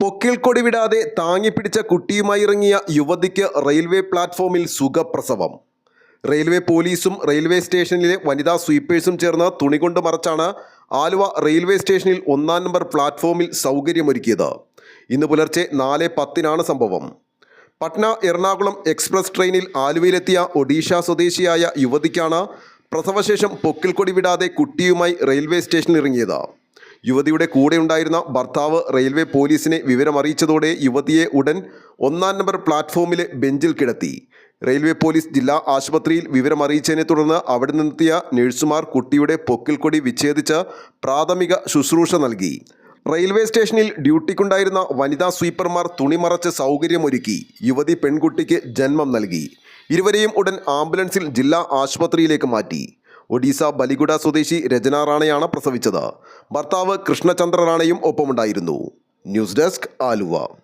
പൊക്കിൽ കൊടി വിടാതെ താങ്ങിപ്പിടിച്ച കുട്ടിയുമായി ഇറങ്ങിയ യുവതിക്ക് റെയിൽവേ പ്ലാറ്റ്ഫോമിൽ സുഖപ്രസവം. റെയിൽവേ പോലീസും റെയിൽവേ സ്റ്റേഷനിലെ വനിതാ സ്വീപ്പേഴ്സും ചേർന്ന് തുണി കൊണ്ട് മറച്ചാണ് ആലുവ റെയിൽവേ സ്റ്റേഷനിൽ ഒന്നാം നമ്പർ പ്ലാറ്റ്ഫോമിൽ സൗകര്യമൊരുക്കിയത്. ഇന്ന് പുലർച്ചെ നാല് പത്തിനാണ് സംഭവം. പട്ന എറണാകുളം എക്സ്പ്രസ് ട്രെയിനിൽ ആലുവയിലെത്തിയ ഒഡീഷ സ്വദേശിയായ യുവതിക്കാണ് പ്രസവശേഷം പൊക്കിൽ കൊടി വിടാതെ കുട്ടിയുമായി റെയിൽവേ സ്റ്റേഷനിൽ ഇറങ്ങിയത്. യുവതിയുടെ കൂടെയുണ്ടായിരുന്ന ഭർത്താവ് റെയിൽവേ പോലീസിനെ വിവരമറിയിച്ചതോടെ യുവതിയെ ഉടൻ ഒന്നാം നമ്പർ പ്ലാറ്റ്ഫോമിലെ ബെഞ്ചിൽ കിടത്തി. റെയിൽവേ പോലീസ് ജില്ലാ ആശുപത്രിയിൽ വിവരമറിയിച്ചതിനെ തുടർന്ന് അവിടെ നിന്നെത്തിയ നഴ്സുമാർ കുട്ടിയുടെ പൊക്കിൽ കൊടി വിച്ഛേദിച്ച് പ്രാഥമിക ശുശ്രൂഷ നൽകി. റെയിൽവേ സ്റ്റേഷനിൽ ഡ്യൂട്ടിക്കുണ്ടായിരുന്ന വനിതാ സ്വീപ്പർമാർ തുണിമറച്ച് സൗകര്യമൊരുക്കി. യുവതി പെൺകുട്ടിക്ക് ജന്മം നൽകി. ഇരുവരെയും ഉടൻ ആംബുലൻസിൽ ജില്ലാ ആശുപത്രിയിലേക്ക് മാറ്റി. ഒഡീസ ബലിഗുഡ സ്വദേശി രചന റാണയാണ് പ്രസവിച്ചത്. ഭർത്താവ് കൃഷ്ണചന്ദ്ര റാണയും ഒപ്പമുണ്ടായിരുന്നു. News desk Aluva.